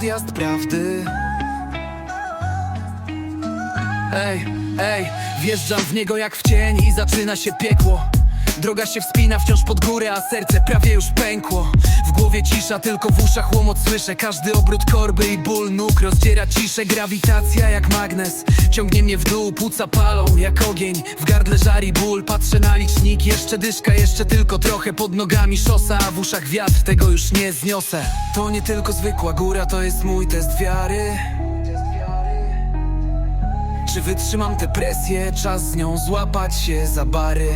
podjazd prawdy. Ej, ej, wjeżdżam w niego jak w cień i zaczyna się piekło Droga się wspina wciąż pod górę, a serce prawie już pękło. W głowie cisza, tylko w uszach łomot słyszę. Każdy obrót korby i ból nóg rozdziera ciszę. Grawitacja jak magnes ciągnie mnie w dół Płuca palą jak ogień, w gardle żari ból Patrzę na licznik, jeszcze dyszka, jeszcze tylko trochę Pod nogami szosa, a w uszach wiatr, tego już nie zniosę. To nie tylko zwykła góra, to jest mój test wiary czy wytrzymam tę presję? Czas z nią złapać się za bary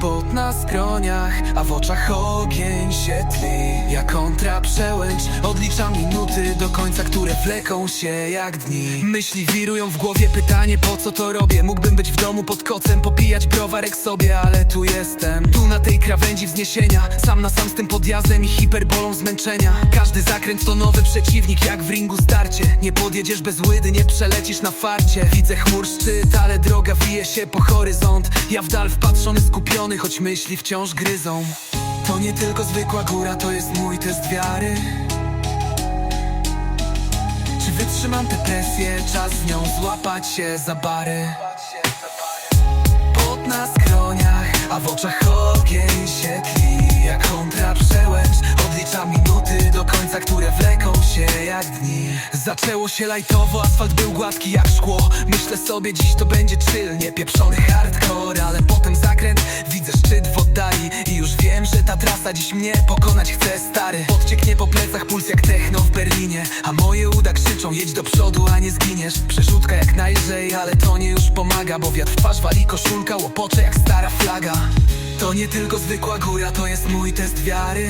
Pot na skroniach, a w oczach ogień się tli. Jak kontra przełęcz, odliczam minuty do końca, które wleką się jak dni. Myśli wirują w głowie, pytanie po co to robię? Mógłbym być w domu pod kocem, popijać browarek sobie, ale tu jestem. Tu na tej krawędzi wzniesienia, sam na sam z tym podjazdem i hiperbolą zmęczenia. Każdy zakręt to nowy przeciwnik, jak w ringu starcie. Nie podjedziesz bez łydy, nie przelecisz na farcie. Widzę chmur szczyt, ale droga wije się po horyzont. Ja w dal wpatrzony, skupiony, choć myśli wciąż gryzą. To nie tylko zwykła góra, to jest mój test wiary. Czy wytrzymam tę presję, czas z nią złapać się za bary. Pot na skroniach, a w oczach ogień się tli Jak kontra przełęcz, odliczam minuty do końca, które wleką się jak dni. Zaczęło się lajtowo, asfalt był gładki jak szkło. Myślę sobie, dziś to będzie chill, nie pieprzony hardcore Ale potem zakręt, trasa dziś mnie pokonać chce stary. Podcieknie po plecach puls jak techno w Berlinie. A moje uda krzyczą, jedź do przodu, a nie zginiesz. Przerzutka jak najlżej, ale to nie już pomaga Bo wiatr w twarz wali koszulka, łopocze jak stara flaga. To nie tylko zwykła góra, to jest mój test wiary.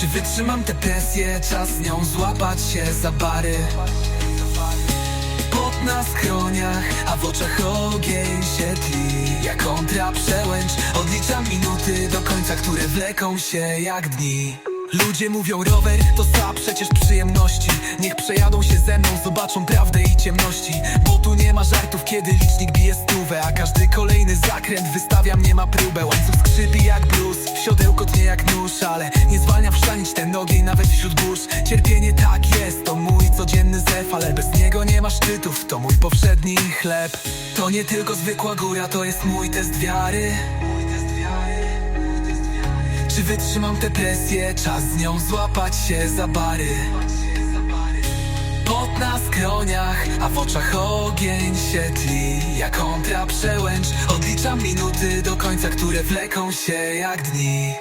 Czy wytrzymam tę presję, czas z nią złapać się za bary Na skroniach, a w oczach ogień się tli Jak kontra przełęcz, odliczam minuty do końca, które wleką się jak dni. Ludzie mówią rower to za przecież przyjemności. Niech przejadą się ze mną, zobaczą prawdę i ciemności. Bo tu nie ma żartów, kiedy licznik bije stówę A każdy kolejny zakręt wystawia mnie ma próbę. Łańcuch skrzypi jak blues, siodełko tnie jak nóż Ale nie zwalnia wszczanić ten ogień nawet wśród burz. Cierpienie tak jest, to mój codzienny zew Ale bez nie ma szczytów, to mój powszedni chleb. To nie tylko zwykła góra, to jest mój test wiary. Czy wytrzymam tę presję? Czas z nią złapać się za bary. Pot na skroniach, a w oczach ogień się tli Jak kontra przełęcz Odliczam minuty do końca, które wleką się jak dni